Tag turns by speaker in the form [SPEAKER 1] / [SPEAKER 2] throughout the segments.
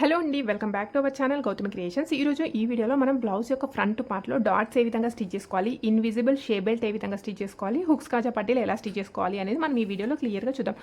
[SPEAKER 1] Hello అండి welcome back to our channel Gautam Creations. ఈరోజు ఈ వీడియోలో మనం బ్లౌజ్ యొక్క ఫ్రంట్ పార్ట్లో డాట్స్ ఏ విధంగా స్టిచ్ చేసుకోవాలి ఇన్విజిబుల్ షే బెల్ట్ ఏ విధంగా స్టిచ్ చేసుకోవాలి హుక్స్ కాజా పట్టీలు ఎలా స్టిచ్ చేసుకోవాలి అనేది మనం ఈ వీడియోలో క్లియర్గా చూద్దాం.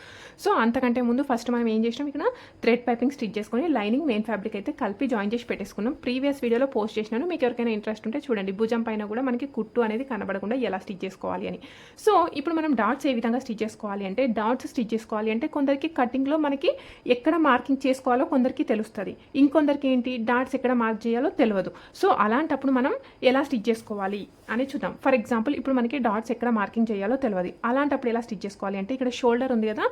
[SPEAKER 1] సో అంతకంటే ముందు ఫస్ట్ మనం ఏం చేసినాం? ఇక్కడ థ్రెడ్ పైపింగ్ స్టిచ్ చేసుకొని లైనింగ్ మెయిన్ ఫ్యాబ్రిక్ అయితే కలిపి జాయిన్ చేసి పెట్టేసుకున్నాం. ప్రీవియస్ వీడియోలో పోస్ట్ చేసినాను. మీకు ఎవరికైనా ఇంట్రెస్ట్ ఉంటే చూడండి. భుజం పైన కూడా మనకి కుట్టు అనేది కనబడకుండా ఎలా స్టిచ్ చేసుకోవాలి అని. సో ఇప్పుడు మనం డాట్స్ ఏ విధంగా స్టిచ్ చేసుకోవాలి అంటే డాట్స్ స్టిచ్ చేసుకోవాలి అంటే కొందరికి కటింగ్లో మనకి ఎక్కడ మార్కింగ్ చేసుకోవాలో కొందరికి తెలుస్తుంది. ఇంకొందరికి ఏంటి డాట్స్ ఎక్కడ మార్క్ చేయాలో తెలియదు సో అలాంటప్పుడు మనం ఎలా స్టిచ్ చేసుకోవాలి అని చూద్దాం. ఫర్ ఎగ్జాంపుల్ ఇప్పుడు మనకి డాట్స్ ఎక్కడ మార్కింగ్ చేయాలో తెలియదు అలాంటప్పుడు ఎలా స్టిచ్ చేసుకోవాలి అంటే ఇక్కడ షోల్డర్ ఉంది కదా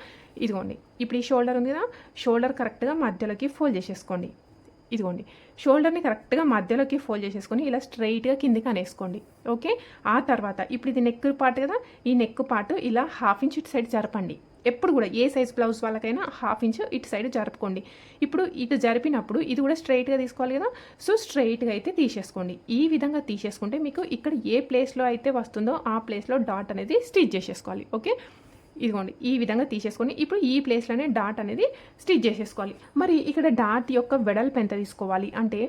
[SPEAKER 1] ఇదిగోండి. ఇప్పుడు ఈ షోల్డర్ ఉంది కదా షోల్డర్ కరెక్ట్గా మధ్యలోకి ఫోల్డ్ చేసేసుకోండి. ఇదిగోండి. షోల్డర్ని కరెక్ట్గా మధ్యలోకి ఫోల్డ్ చేసేసుకొని ఇలా స్ట్రైట్గా కిందికి అనేసుకోండి. ఓకే? ఆ తర్వాత ఇప్పుడు ఇది నెక్ పార్ట్ కదా ఈ నెక్ పార్ట్ ఇలా హాఫ్ ఇంచ్ ఇటు సైడ్ జరపండి. ఎప్పుడు కూడా ఏ సైజ్ బ్లౌజ్ వాళ్ళకైనా హాఫ్ ఇంచ్ ఇటు సైడ్ జరుపుకోండి. ఇప్పుడు ఇటు జరిపినప్పుడు ఇది కూడా స్ట్రైట్గా తీసుకోవాలి కదా. సో స్ట్రైట్గా అయితే తీసేసుకోండి. ఈ విధంగా తీసేసుకుంటే మీకు ఇక్కడ ఏ ప్లేస్లో అయితే వస్తుందో ఆ ప్లేస్లో డాట్ అనేది స్టిచ్ చేసేసుకోవాలి. ఓకే? ఇదిగోండి ఈ విధంగా తీసేసుకొని ఇప్పుడు ఈ ప్లేస్లోనే డాట్ అనేది స్టిచ్ చేసేసుకోవాలి. మరి ఇక్కడ డాట్ యొక్క వెడల్పు ఎంత తీసుకోవాలి? అంటే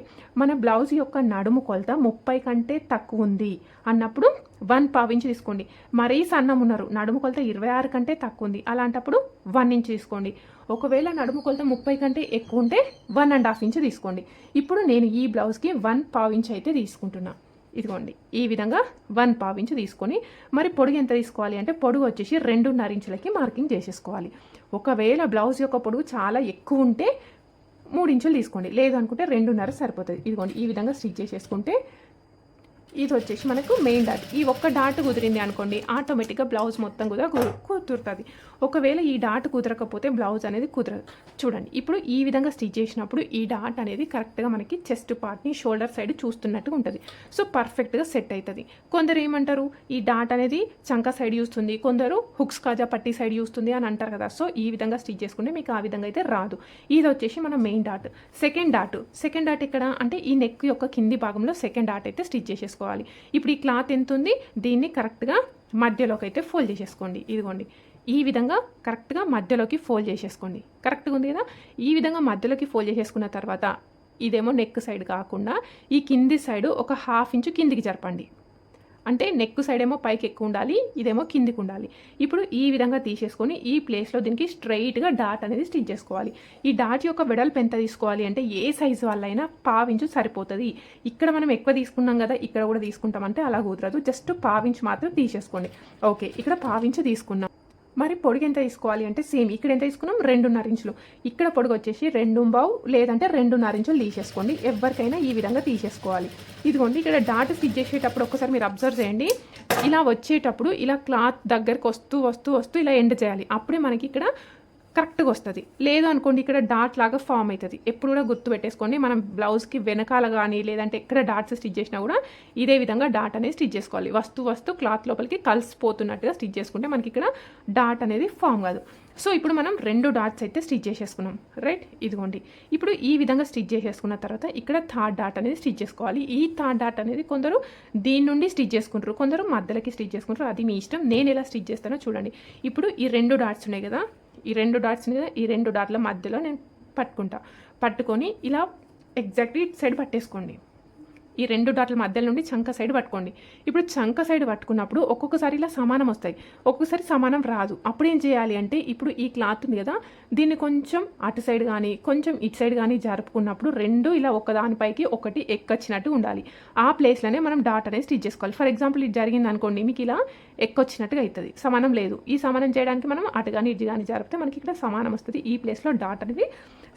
[SPEAKER 1] మన బ్లౌజ్ యొక్క నడుము కొలత ముప్పై కంటే తక్కువ ఉంది అన్నప్పుడు వన్ పావు ఇంచ్ తీసుకోండి. మరీ సన్నం ఉన్నారు నడుము కొలత ఇరవై ఆరు కంటే తక్కువ ఉంది. అలాంటప్పుడు వన్ ఇంచ్ తీసుకోండి. ఒకవేళ నడుము కొలత ముప్పై కంటే ఎక్కువ ఉంటే వన్ అండ్ హాఫ్ ఇంచ్ తీసుకోండి. ఇప్పుడు నేను ఈ బ్లౌజ్కి వన్ పావు ఇంచ్ అయితే తీసుకుంటున్నా. ఇదిగోండి ఈ విధంగా వన్ పావు ఇంచు తీసుకొని మరి పొడుగు ఎంత తీసుకోవాలి అంటే పొడుగు వచ్చేసి రెండున్నర ఇంచులకి మార్కింగ్ చేసేసుకోవాలి. ఒకవేళ బ్లౌజ్ యొక్క పొడుగు చాలా ఎక్కువ ఉంటే మూడు ఇంచులు తీసుకోండి లేదు అనుకుంటే రెండున్నర సరిపోతుంది. ఇదిగోండి ఈ విధంగా స్టిచ్ చేసేసుకుంటే ఇది వచ్చేసి మనకు మెయిన్ డాట్ ఈ ఒక్క డాట్ కుదిరింది అనుకోండి ఆటోమేటిక్గా బ్లౌజ్ మొత్తం కూడా కు- కుదురుతుంది. ఒకవేళ ఈ డాట్ కుదరకపోతే బ్లౌజ్ అనేది కుదరదు. చూడండి ఇప్పుడు ఈ విధంగా స్టిచ్ చేసినప్పుడు ఈ డాట్ అనేది కరెక్ట్గా మనకి చెస్ట్ పార్ట్ని షోల్డర్ సైడ్ చూస్తున్నట్టుగా ఉంటుంది. సో పర్ఫెక్ట్గా సెట్ అవుతుంది కొందరు ఏమంటారు ఈ డాట్ అనేది చంక సైడ్ చూస్తుంది కొందరు హుక్స్ కాజా పట్టి సైడ్ చూస్తుంది అని అంటారు కదా. సో ఈ విధంగా స్టిచ్ చేసుకుంటే మీకు ఆ విధంగా అయితే రాదు. ఇది వచ్చేసి మన main dot second dot second dot ఇక్కడ అంటే ఈ నెక్ యొక్క కింది భాగంలో సెకండ్ డాట్ అయితే స్టిచ్ చేసేసుకోవాలి. ఇప్పుడు ఈ క్లాత్ ఎంత ఉంది దీన్ని కరెక్ట్గా మధ్యలోకి అయితే ఫోల్డ్ చేసేసుకోండి. ఇదిగోండి. ఈ విధంగా కరెక్ట్గా మధ్యలోకి ఫోల్డ్ చేసేసుకోండి. కరెక్ట్గా ఉంది కదా? ఈ విధంగా మధ్యలోకి ఫోల్డ్ చేసేసుకున్న తర్వాత ఇదేమో నెక్ సైడ్ కాకుండా ఈ కింది సైడ్ ఒక హాఫ్ ఇంచు కిందికి జరపండి. అంటే నెక్ సైడ్ ఏమో పైకి ఎక్కువ ఉండాలి ఇదేమో కిందికి ఉండాలి ఇప్పుడు ఈ విధంగా తీసేసుకొని ఈ ప్లేస్లో దీనికి స్ట్రైట్గా డాట్ అనేది స్టిచ్ చేసుకోవాలి. ఈ డాట్ యొక్క వెడల్పు ఎంత తీసుకోవాలి అంటే ఏ సైజు వాళ్ళైనా పావించు సరిపోతుంది. ఇక్కడ మనం ఎక్కువ తీసుకున్నాం కదా ఇక్కడ కూడా తీసుకుంటాం అంటే అలా కుదరదు. జస్ట్ పావించు మాత్రం తీసేసుకోండి. ఓకే ఇక్కడ పావించు తీసుకున్నాం. మరి పొడిగి ఎంత తీసుకోవాలి అంటే సేమ్ ఇక్కడ ఎంత తీసుకున్నాం? రెండున్నర ఇంచులు. ఇక్కడ పొడుగు వచ్చేసి రెండు బావు లేదంటే రెండున్నర ఇంచులు తీసేసుకోండి. ఎవరికైనా ఈ విధంగా తీసేసుకోవాలి. ఇదిగోండి ఇక్కడ డాట్ స్టిచ్ చేసేటప్పుడు ఒకసారి మీరు అబ్జర్వ్ చేయండి. ఇలా వచ్చేటప్పుడు ఇలా క్లాత్ దగ్గరకు వస్తూ వస్తూ వస్తూ ఇలా ఎండ్ చేయాలి. అప్పుడే మనకి ఇక్కడ కరెక్ట్గా వస్తుంది లేదు అనుకోండి ఇక్కడ డాట్ లాగా ఫామ్ అవుతుంది ఎప్పుడు కూడా గుర్తు పెట్టేసుకోండి. మనం బ్లౌజ్కి వెనకాల కానీ లేదంటే ఎక్కడ డాట్స్ స్టిచ్ చేసినా కూడా ఇదే విధంగా డాట్ అనేది స్టిచ్ చేసుకోవాలి. వస్తూ వస్తూ క్లాత్ లోపలికి కలిసిపోతున్నట్టుగా స్టిచ్ చేసుకుంటే మనకి ఇక్కడ డాట్ అనేది ఫామ్ కాదు. సో ఇప్పుడు మనం రెండు డాట్స్ అయితే స్టిచ్ చేసేసుకున్నాం. రైట్? ఇదిగోండి. ఇప్పుడు ఈ విధంగా స్టిచ్ చేసేసుకున్న తర్వాత ఇక్కడ థర్డ్ డాట్ అనేది స్టిచ్ చేసుకోవాలి. ఈ థర్డ్ డాట్ అనేది కొందరు దీని నుండి స్టిచ్ చేసుకుంటారు. కొందరు మధ్యలోకి స్టిచ్ చేసుకుంటారు. అది మీ ఇష్టం. నేను ఎలా స్టిచ్ చేస్తానో చూడండి. ఇప్పుడు ఈ రెండు డాట్స్ ఉన్నాయి కదా. ఈ రెండు డాట్స్ కదా ఈ రెండు డాట్ల మధ్యలో నేను పట్టుకుంటా. పట్టుకొని ఇలా ఎగ్జాక్ట్లీ ఇటు సైడ్ పట్టేసుకోండి. ఈ రెండు డాట్ల మధ్యలో నుండి చంక సైడ్ పట్టుకోండి. ఇప్పుడు చంక సైడ్ పట్టుకున్నప్పుడు ఒక్కొక్కసారి ఇలా సమానం వస్తాయి. ఒక్కొక్కసారి సమానం రాదు. అప్పుడు ఏం చేయాలి అంటే ఇప్పుడు ఈ క్లాత్ ఉంది కదా దీన్ని కొంచెం అటు సైడ్ కానీ కొంచెం ఇటు సైడ్ కానీ జరుపుకున్నప్పుడు రెండు ఇలా ఒకదానిపైకి ఒకటి ఎక్కొచ్చినట్టు ఉండాలి. ఆ ప్లేస్లోనే మనం డాట్ అనేది స్టిచ్ చేసుకోవాలి. ఫర్ ఎగ్జాంపుల్ ఇది జరిగింది అనుకోండి మీకు ఇలా ఎక్కొచ్చినట్టుగా అవుతుంది. సమానం లేదు. ఈ సమానం చేయడానికి మనం అటు కానీ ఇటు కానీ జరిపితే మనకి ఇక్కడ సమానం వస్తుంది. ఈ ప్లేస్లో డాట్ అనేది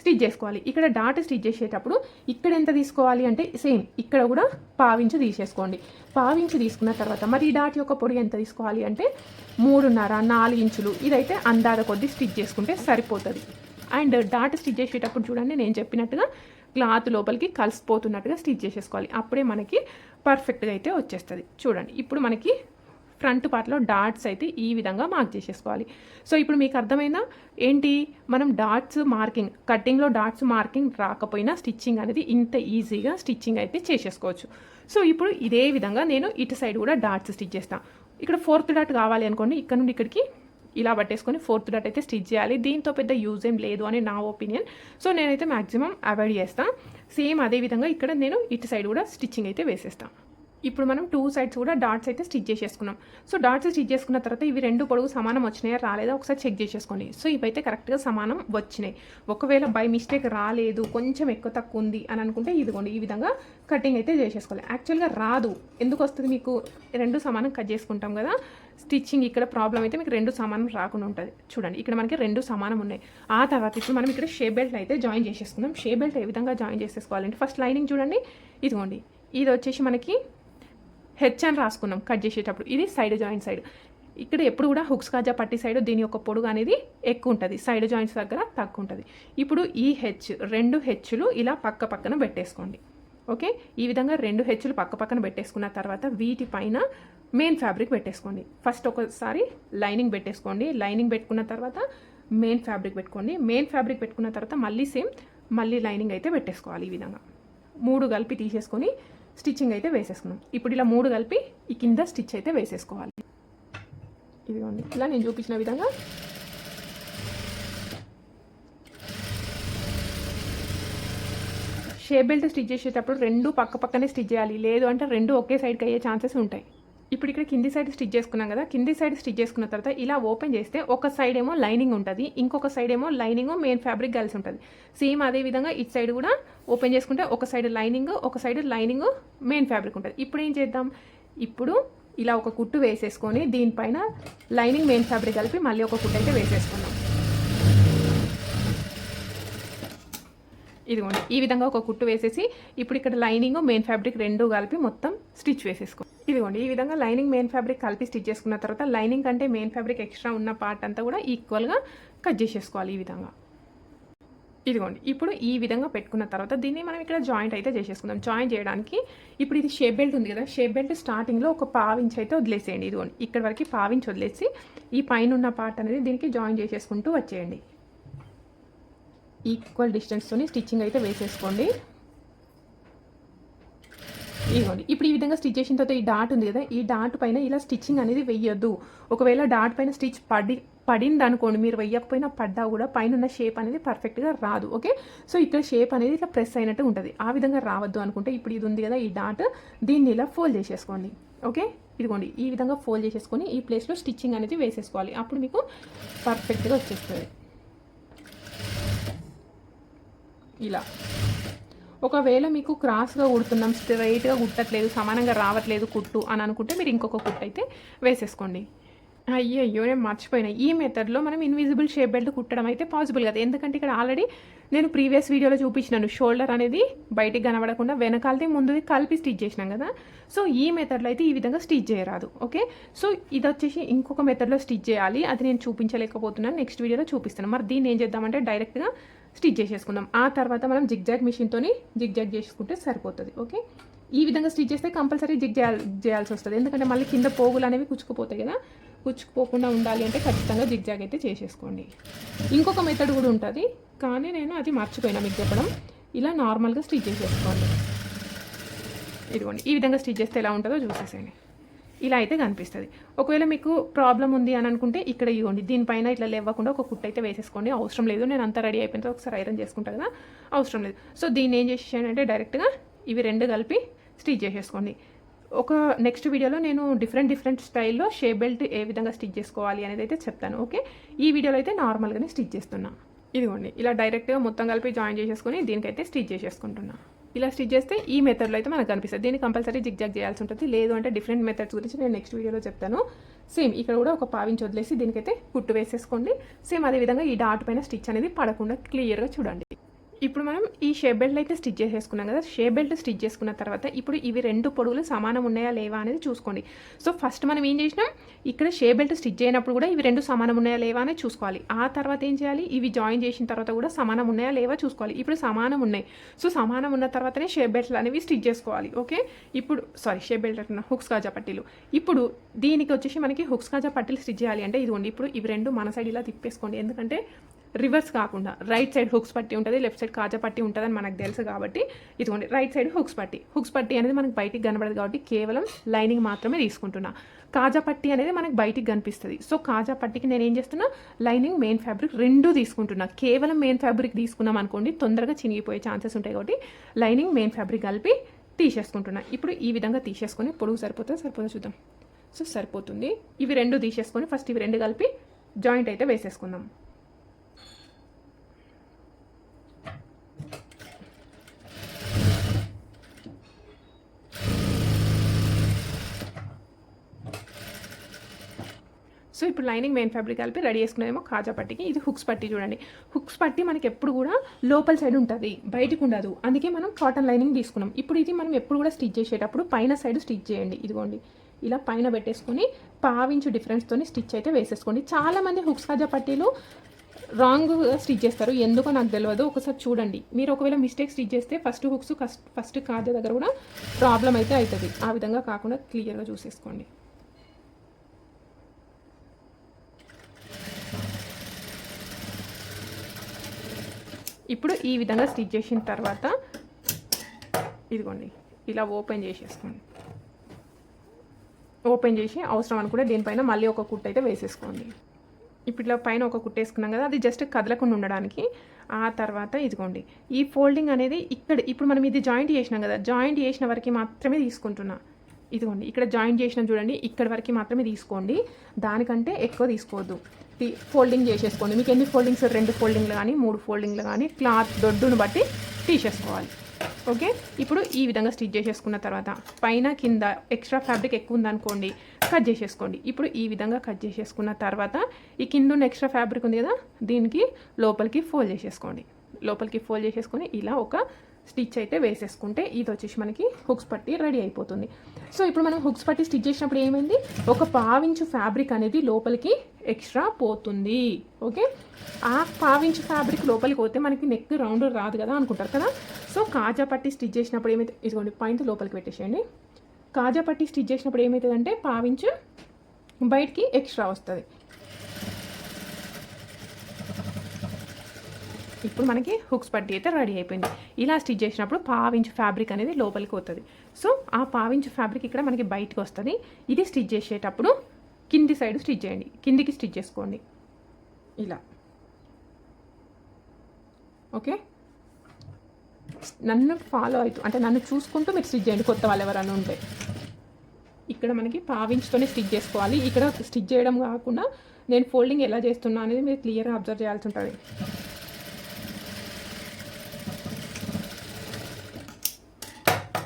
[SPEAKER 1] స్టిచ్ చేసుకోవాలి. ఇక్కడ డాట్ స్టిచ్ చేసేటప్పుడు ఇక్కడ ఎంత తీసుకోవాలి అంటే సేమ్ ఇక్కడ కూడా పావించు తీసేసుకోండి. పావించు తీసుకున్న తర్వాత మరి ఈ డాట్ యొక్క పొడి ఎంత తీసుకోవాలి అంటే మూడున్నర నాలుగు ఇంచులు. ఇదైతే అందాద కొద్దీ స్టిచ్ చేసుకుంటే సరిపోతుంది. అండ్ డాట్ స్టిచ్ చేసేటప్పుడు చూడండి నేను చెప్పినట్టుగా క్లాత్ లోపలికి కలిసిపోతున్నట్టుగా స్టిచ్ చేసేసుకోవాలి. అప్పుడే మనకి పర్ఫెక్ట్గా అయితే వచ్చేస్తుంది. చూడండి ఇప్పుడు మనకి ఫ్రంట్ పార్ట్లో డాట్స్ అయితే ఈ విధంగా మార్క్ చేసేసుకోవాలి. సో ఇప్పుడు మీకు అర్థమైందా? ఏంటి? మనం డాట్స్ మార్కింగ్ కటింగ్లో డాట్స్ మార్కింగ్ రాకపోయినా స్టిచ్చింగ్ అనేది ఇంత ఈజీగా స్టిచ్చింగ్ అయితే చేసేసుకోవచ్చు. సో ఇప్పుడు ఇదే విధంగా నేను ఇటు సైడ్ కూడా డాట్స్ స్టిచ్ చేస్తాను ఇక్కడ ఫోర్త్ డాట్ కావాలి అనుకోండి ఇక్కడ నుండి ఇక్కడికి ఇలా పట్టేసుకొని ఫోర్త్ డాట్ అయితే స్టిచ్ చేయాలి. దీంతో పెద్ద యూజ్ ఏం లేదు అని నా ఒపీనియన్. సో నేనైతే మ్యాక్సిమం అవాయిడ్ చేస్తాను సేమ్ అదే విధంగా ఇక్కడ నేను ఇటు సైడ్ కూడా స్టిచ్చింగ్ అయితే వేసేస్తాను ఇప్పుడు మనం టూ సైడ్స్ కూడా డాట్స్ అయితే స్టిచ్ చేసేసుకున్నాం. సో డాట్స్ స్టిచ్ చేసుకున్న తర్వాత ఇవి రెండు పొడుగు సమానం వచ్చినాయా రాలేదా? ఒకసారి చెక్ చేసేసుకోండి. సో ఇవైతే కరెక్ట్గా సమానం వచ్చినాయి. ఒకవేళ బై మిస్టేక్ రాలేదు కొంచెం ఎక్కువ తక్కువ ఉంది అని అనుకుంటే ఇదిగోండి ఈ విధంగా కటింగ్ అయితే చేసేసుకోవాలి. యాక్చువల్గా రాదు. ఎందుకు వస్తుంది మీకు? రెండు సమానం కట్ చేసుకుంటాం కదా. స్టిచ్చింగ్ ఇక్కడ ప్రాబ్లం అయితే మీకు రెండు సమానం రాకుండా ఉంటుంది. చూడండి ఇక్కడ మనకి రెండు సమానం ఉన్నాయి. ఆ తర్వాత ఇప్పుడు మనం ఇక్కడ షే బెల్ట్ అయితే జాయిన్ చేసేసుకుందాం. షే బెల్ట్ ఏ విధంగా జాయిన్ చేసేసుకోవాలంటే ఫస్ట్ లైనింగ్ చూడండి. ఇదిగోండి ఇది వచ్చేసి మనకి హెచ్ అని రాసుకున్నాం కట్ చేసేటప్పుడు. ఇది సైడ్ జాయింట్ సైడ్ ఇక్కడ ఎప్పుడు కూడా హుక్స్ కాజా పట్టి సైడ్ దీని యొక్క పొడుగు అనేది ఎక్కువ ఉంటుంది. సైడ్ జాయింట్స్ దగ్గర తక్కువ ఉంటుంది. ఇప్పుడు ఈ హెచ్ రెండు హెచ్లు ఇలా పక్క పక్కన పెట్టేసుకోండి. ఓకే ఈ విధంగా రెండు హెచ్లు పక్క పక్కన పెట్టేసుకున్న తర్వాత వీటి పైన మెయిన్ ఫ్యాబ్రిక్ పెట్టేసుకోండి. ఫస్ట్ ఒకసారి లైనింగ్ పెట్టేసుకోండి. లైనింగ్ పెట్టుకున్న తర్వాత మెయిన్ ఫ్యాబ్రిక్ పెట్టుకోండి. మెయిన్ ఫ్యాబ్రిక్ పెట్టుకున్న తర్వాత మళ్ళీ సేమ్ మళ్ళీ లైనింగ్ అయితే పెట్టేసుకోవాలి ఈ విధంగా. మూడు కలిపి తీసేసుకొని స్టిచ్చింగ్ అయితే వేసేసుకున్నాం ఇప్పుడు ఇలా మూడు కలిపి ఈ కింద స్టిచ్ అయితే వేసేసుకోవాలి. ఇదిగోండి ఇలా నేను చూపించిన విధంగా. షేప్ బెల్ట్ స్టిచ్ చేసేటప్పుడు రెండు పక్క పక్కనే స్టిచ్ చేయాలి. లేదు అంటే రెండు ఒకే సైడ్కి అయ్యే ఛాన్సెస్ ఉంటాయి. ఇప్పుడు ఇక్కడ కింది సైడ్ స్టిచ్ చేసుకున్నాం కదా కింది సైడ్ స్టిచ్ చేసుకున్న తర్వాత ఇలా ఓపెన్ చేస్తే ఒక సైడ్ ఏమో లైనింగ్ ఉంటుంది ఇంకొక సైడ్ ఏమో లైనింగ్ మెయిన్ ఫ్యాబ్రిక్ కలిసి ఉంటుంది. సేమ్ అదే విధంగా ఇటు సైడ్ కూడా ఓపెన్ చేసుకుంటే ఒక సైడ్ లైనింగ్ ఒక సైడ్ లైనింగ్ మెయిన్ ఫ్యాబ్రిక్ ఉంటుంది. ఇప్పుడు ఏం చేద్దాం? ఇప్పుడు ఇలా ఒక కుట్టు వేసేసుకొని దీనిపైన లైనింగ్ మెయిన్ ఫ్యాబ్రిక్ కలిపి మళ్ళీ ఒక కుట్టు అయితే వేసేసుకున్నాం ఇదిగోండి ఈ విధంగా ఒక కుట్టు వేసేసి ఇప్పుడు ఇక్కడ లైనింగ్ మెయిన్ ఫ్యాబ్రిక్ రెండు కలిపి మొత్తం స్టిచ్ వేసేసుకో ఇదిగోండి ఈ విధంగా లైనింగ్ మెయిన్ ఫ్యాబ్రిక్ కలిపి స్టిచ్ చేసుకున్న తర్వాత లైనింగ్ కంటే మెయిన్ ఫ్యాబ్రిక్ ఎక్స్ట్రా ఉన్న పార్ట్ అంతా కూడా ఈక్వల్గా కట్ చేసేసుకోవాలి ఈ విధంగా. ఇదిగోండి ఇప్పుడు ఈ విధంగా పెట్టుకున్న తర్వాత దీన్ని మనం ఇక్కడ జాయింట్ అయితే చేసేసుకుందాం. జాయింట్ చేయడానికి ఇప్పుడు ఇది షేప్ బెల్ట్ ఉంది కదా షేప్ బెల్ట్ స్టార్టింగ్లో ఒక పావించ్ అయితే వదిలేసేయండి. ఇదిగోండి ఇక్కడ వరకు పావించ్ వదిలేసి ఈ పైన ఉన్న పార్ట్ అనేది దీనికి జాయిన్ చేసేసుకుంటూ వచ్చేయండి. ఈక్వల్ డిస్టెన్స్తోని స్టిచ్చింగ్ అయితే వేసేసుకోండి. ఇదిగోండి ఇప్పుడు ఈ విధంగా స్టిచ్ చేసిన తర్వాత ఈ డాట్ ఉంది కదా ఈ డాట్ పైన ఇలా స్టిచ్చింగ్ అనేది వెయ్యొద్దు. ఒకవేళ డాట్ పైన స్టిచ్ పడి పడింది అనుకోండి మీరు వెయ్యకపోయినా పడ్డా కూడా పైన ఉన్న షేప్ అనేది పర్ఫెక్ట్గా రాదు ఓకే సో ఇక్కడ షేప్ అనేది ఇట్లా ప్రెస్ అయినట్టు ఉంటుంది. ఆ విధంగా రావద్దు అనుకుంటే ఇప్పుడు ఇది ఉంది కదా ఈ డాట్ దీన్ని ఇలా ఫోల్డ్ చేసేసుకోండి ఓకే ఇదిగోండి ఈ విధంగా ఫోల్డ్ చేసేసుకొని ఈ ప్లేస్లో స్టిచ్చింగ్ అనేది వేసేసుకోవాలి. అప్పుడు మీకు పర్ఫెక్ట్గా వచ్చేస్తుంది. ఇలా. ఒకవేళ మీకు క్రాస్గా కుడుతున్నాం స్ట్రైట్గా కుట్టట్లేదు సమానంగా రావట్లేదు కుట్టు అని అనుకుంటే మీరు ఇంకొక కుట్టు అయితే వేసేసుకోండి. అయ్యో అయ్యో నేను మర్చిపోయినా. ఈ మెథడ్లో మనం ఇన్విజిబుల్ షేప్ బెల్ట్ కుట్టడం అయితే పాసిబుల్ కదా. ఎందుకంటే ఇక్కడ ఆల్రెడీ నేను ప్రీవియస్ వీడియోలో చూపించినాను. షోల్డర్ అనేది బయటికి కనబడకుండా వెనకాలది ముందుది కలిపి స్టిచ్ చేసినాం కదా. సో ఈ మెథడ్లో అయితే ఈ విధంగా స్టిచ్ చేయరాదు. ఓకే సో ఇది వచ్చేసి ఇంకొక మెథడ్లో స్టిచ్ చేయాలి. అది నేను చూపించలేకపోతున్నాను. నెక్స్ట్ వీడియోలో చూపిస్తాను. మరి దీన్ని ఏం చేద్దామంటే డైరెక్ట్గా స్టిచ్ చేసేసుకుందాం. ఆ తర్వాత మనం జిగ్జాగ్ మిషన్తోని జిగ్జాగ్ చేసుకుంటే సరిపోతుంది ఓకే? ఈ విధంగా స్టిచ్ చేస్తే కంపల్సరీ జిగ్ చేయాలి చేయాల్సి వస్తుంది. ఎందుకంటే మళ్ళీ కింద పోగులు అనేవి కుచ్చుకుపోతాయి కదా? కుచ్చుకుపోకుండా ఉండాలి అంటే ఖచ్చితంగా జిగ్జాగ్ అయితే చేసేసుకోండి. ఇంకొక మెథడ్ కూడా ఉంటుంది. కానీ నేను అది మర్చిపోయినా మీకు చెప్పడం. ఇలా నార్మల్గా స్టిచ్ చేసేసుకోండి. ఇదిగోండి. ఈ విధంగా స్టిచ్ చేస్తే ఎలా ఉంటుందో చూసేసేయండి. ఇలా అయితే కనిపిస్తుంది. ఒకవేళ మీకు ప్రాబ్లం ఉంది అని అనుకుంటే ఇక్కడ ఇవ్వండి. దీనిపైన ఇట్లా లేవకుండా ఒక కుట్ అయితే వేసేసుకోండి. అవసరం లేదు. నేను అంతా రెడీ అయిపోయిన తర్వాత ఒకసారి ఐరన్ చేసుకుంటా కదా అవసరం లేదు. సో దీన్ని ఏం చేసేసానంటే డైరెక్ట్గా ఇవి రెండు కలిపి స్టిచ్ చేసేసుకోండి. ఒక నెక్స్ట్ వీడియోలో నేను డిఫరెంట్ డిఫరెంట్ స్టైల్లో షే బెల్ట్ ఏ విధంగా స్టిచ్ చేసుకోవాలి అనేది అయితే చెప్తాను. ఓకే ఈ వీడియోలో అయితే నార్మల్గానే స్టిచ్ చేస్తున్నాను ఇదిగోండి. ఇలా డైరెక్ట్గా మొత్తం కలిపి జాయిన్ చేసేసుకొని దీనికైతే స్టిచ్ చేసేసుకుంటున్నా. ఇలా స్టిచ్ చేస్తే ఈ మెథడ్లో అయితే మనకు కనిపిస్తుంది. దీన్ని కంపల్సరీ జిగ్జాగ్ చేయాల్సి ఉంటుంది. లేదు అంటే డిఫరెంట్ మెథడ్స్ గురించి నేను నెక్స్ట్ వీడియోలో చెప్తాను. సేమ్ ఇక్కడ కూడా ఒక పావించి వదిలేసి దీనికైతే కుట్టు వేసేసుకోండి. సేమ్ అదేవిధంగా ఈ డాట్ పైన స్టిచ్ అనేది పడకుండా క్లియర్గా చూడండి. ఇప్పుడు మనం ఈ షే బెల్ట్ అయితే స్టిచ్ చేసేసుకున్నాం కదా షే బెల్ట్ స్టిచ్ చేసుకున్న తర్వాత ఇప్పుడు ఇవి రెండు పొడుగులు సమానం ఉన్నాయా లేవా అనేది చూసుకోండి. సో ఫస్ట్ మనం ఏం చేసినాం ఇక్కడ షే బెల్ట్ స్టిచ్ చేయనప్పుడు కూడా ఇవి రెండు సమానం ఉన్నాయా లేవా అనేది చూసుకోవాలి. ఆ తర్వాత ఏం చేయాలి ఇవి జాయిన్ చేసిన తర్వాత కూడా సమానం ఉన్నాయా లేవా చూసుకోవాలి. ఇప్పుడు సమానం ఉన్నాయి. సో సమానం ఉన్న తర్వాతనే షే బెల్ట్లు అనేవి స్టిచ్ చేసుకోవాలి. ఓకే? ఇప్పుడు సారీ షే బెల్ట్ అంటున్నా హుక్స్ కాజా పట్టీలు. ఇప్పుడు దీనికి వచ్చేసి మనకి హుక్స్ కాజా పట్టీలు స్టిచ్ చేయాలి అంటే ఇదిగోండి ఇప్పుడు ఇవి రెండు మన సైడ్ ఇలా తిప్పేసుకోండి. ఎందుకంటే రివర్స్ కాకుండా రైట్ సైడ్ హుక్స్ పట్టి ఉంటుంది లెఫ్ట్ సైడ్ కాజా పట్టి ఉంటుందని మనకు తెలుసు కాబట్టి ఇదిగోండి రైట్ సైడ్ హుక్స్ పట్టి. హుక్స్ పట్టి అనేది మనకు బయటికి కనబడదు కాబట్టి కేవలం లైనింగ్ మాత్రమే తీసుకుంటున్నా. కాజా పట్టి అనేది మనకు బయటికి కనిపిస్తుంది. సో కాజా పట్టికి నేను ఏం చేస్తున్నా లైనింగ్ మెయిన్ ఫ్యాబ్రిక్ రెండు తీసుకుంటున్నా. కేవలం మెయిన్ ఫ్యాబ్రిక్ తీసుకున్నాం అనుకోండి తొందరగా చినిగిపోయే ఛాన్సెస్ ఉంటాయి కాబట్టి లైనింగ్ మెయిన్ ఫ్యాబ్రిక్ కలిపి తీసేసుకుంటున్నా. ఇప్పుడు ఈ విధంగా తీసేసుకొని పొడుగు సరిపోతుంది? సరిపోతుంది చూద్దాం. సో సరిపోతుంది. ఇవి రెండు తీసేసుకొని ఫస్ట్ ఇవి రెండు కలిపి జాయింట్ అయితే వేసేసుకుందాం. సో ఇప్పుడు లైనింగ్ మెయిన్ ఫ్యాబ్రిక్ కలిపి రెడీ చేసుకునేదేమో కాజా పట్టికి. ఇది హుక్స్ పట్టి చూడండి. హుక్స్ పట్టి మనకి ఎప్పుడు కూడా లోపల సైడ్ ఉంటుంది బయటకు ఉండదు. అందుకే మనం కాటన్ లైనింగ్ తీసుకున్నాం. ఇప్పుడు ఇది మనం ఎప్పుడు కూడా స్టిచ్ చేసేటప్పుడు పైన సైడ్ స్టిచ్ చేయండి. ఇదిగోండి. ఇలా పైన పెట్టేసుకొని పావించు డిఫరెన్స్తో స్టిచ్ అయితే వేసేసుకోండి. చాలామంది హుక్స్ కాజా పట్టీలు రాంగ్ స్టిచ్ చేస్తారు. ఎందుకో నాకు తెలియదు ఒకసారి చూడండి. మీరు ఒకవేళ మిస్టేక్ స్టిచ్ చేస్తే ఫస్ట్ హుక్స్ ఫస్ట్ కాజా దగ్గర కూడా ప్రాబ్లం అయితే అవుతుంది. ఆ విధంగా కాకుండా క్లియర్గా చూసేసుకోండి. ఇప్పుడు ఈ విధంగా స్టిచ్ చేసిన తర్వాత ఇదిగోండి ఇలా ఓపెన్ చేసేసుకోండి. ఓపెన్ చేసి అవసరం అనుకుంటే దీనిపైన మళ్ళీ ఒక కుట్టు అయితే వేసేసుకోండి. ఇప్పుడు ఇలా పైన ఒక కుట్టు వేసుకున్నాం కదా అది జస్ట్ కదలకుండా ఉండడానికి. ఆ తర్వాత ఇదిగోండి ఈ ఫోల్డింగ్ అనేది ఇక్కడ ఇప్పుడు మనం ఇది జాయింట్ చేసినాం కదా జాయింట్ చేసిన వరకు మాత్రమే తీసుకుంటున్నా. ఇదిగోండి ఇక్కడ జాయింట్ చేసినాం చూడండి ఇక్కడ వరకు మాత్రమే తీసుకోండి. దానికంటే ఎక్కువ తీసుకోవద్దు. ఫోల్డింగ్ చేసేసుకోండి. మీకు ఎన్ని ఫోల్డింగ్స్ రెండు ఫోల్డింగ్లు కానీ మూడు ఫోల్డింగ్లు కానీ క్లాత్ దొడ్డును బట్టి తీసేసుకోవాలి. ఓకే? ఇప్పుడు ఈ విధంగా స్టిచ్ చేసేసుకున్న తర్వాత పైన కింద ఎక్స్ట్రా ఫ్యాబ్రిక్ ఎక్కువ ఉందనుకోండి కట్ చేసేసుకోండి. ఇప్పుడు ఈ విధంగా కట్ చేసేసుకున్న తర్వాత ఈ కింద ఉన్న ఎక్స్ట్రా ఫ్యాబ్రిక్ ఉంది కదా దీనికి లోపలికి ఫోల్డ్ చేసేసుకోండి. లోపలికి ఫోల్డ్ చేసేసుకొని ఇలా ఒక స్టిచ్ అయితే వేసేసుకుంటే ఇది వచ్చేసి మనకి హుక్స్ పట్టి రెడీ అయిపోతుంది. సో ఇప్పుడు మనం హుక్స్ పట్టి స్టిచ్ చేసినప్పుడు ఏమైంది? ఒక పావించు ఫ్యాబ్రిక్ అనేది లోపలికి ఎక్స్ట్రా పోతుంది ఓకే? ఆ పావించు ఫ్యాబ్రిక్ లోపలికి పోతే మనకి నెక్ రౌండ్ రాదు కదా అనుకుంటారు కదా? సో కాజా పట్టి స్టిచ్ చేసినప్పుడు ఏమైతే ఇదిగోండి పాయింట్ లోపలికి పెట్టేసేయండి. కాజా పట్టి స్టిచ్ చేసినప్పుడు ఏమవుతుందంటే పావించు బయటికి ఎక్స్ట్రా వస్తుంది. ఇప్పుడు మనకి హుక్స్ పట్టి అయితే రెడీ అయిపోయింది. ఇలా స్టిచ్ చేసినప్పుడు పావించు ఫ్యాబ్రిక్ అనేది లోపలికి వస్తుంది సో ఆ పావించు ఫ్యాబ్రిక్ ఇక్కడ మనకి బయటకు వస్తుంది. ఇది స్టిచ్ చేసేటప్పుడు కింది సైడ్ స్టిచ్ చేయండి. కిందికి స్టిచ్ చేసుకోండి. ఇలా. ఓకే? నన్ను ఫాలో అవుతూ అంటే నన్ను చూసుకుంటూ మీరు స్టిచ్ చేయండి కొత్త వాళ్ళు ఎవరైనా ఉంటే. ఇక్కడ మనకి పావించుతోనే స్టిచ్ చేసుకోవాలి. ఇక్కడ స్టిచ్ చేయడం కాకుండా నేను ఫోల్డింగ్ ఎలా చేస్తున్నా అనేది మీరు క్లియర్గా అబ్జర్వ్ చేయాల్సి ఉంటుంది.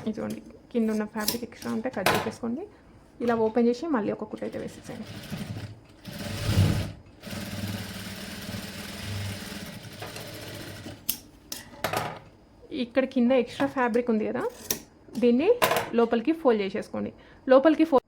[SPEAKER 1] ఇదిగోండి. కింద ఉన్న ఫ్యాబ్రిక్ ఎక్స్ట్రా ఉంటే కట్ చేసేసుకోండి. ఇలా ఓపెన్ చేసి మళ్ళీ ఒక కుట్ట అయితే వేసేసాను ఇక్కడ కింద ఎక్స్ట్రా ఫ్యాబ్రిక్ ఉంది కదా దీన్ని లోపలికి ఫోల్డ్ చేసేసుకోండి. లోపలికి ఫోల్డ్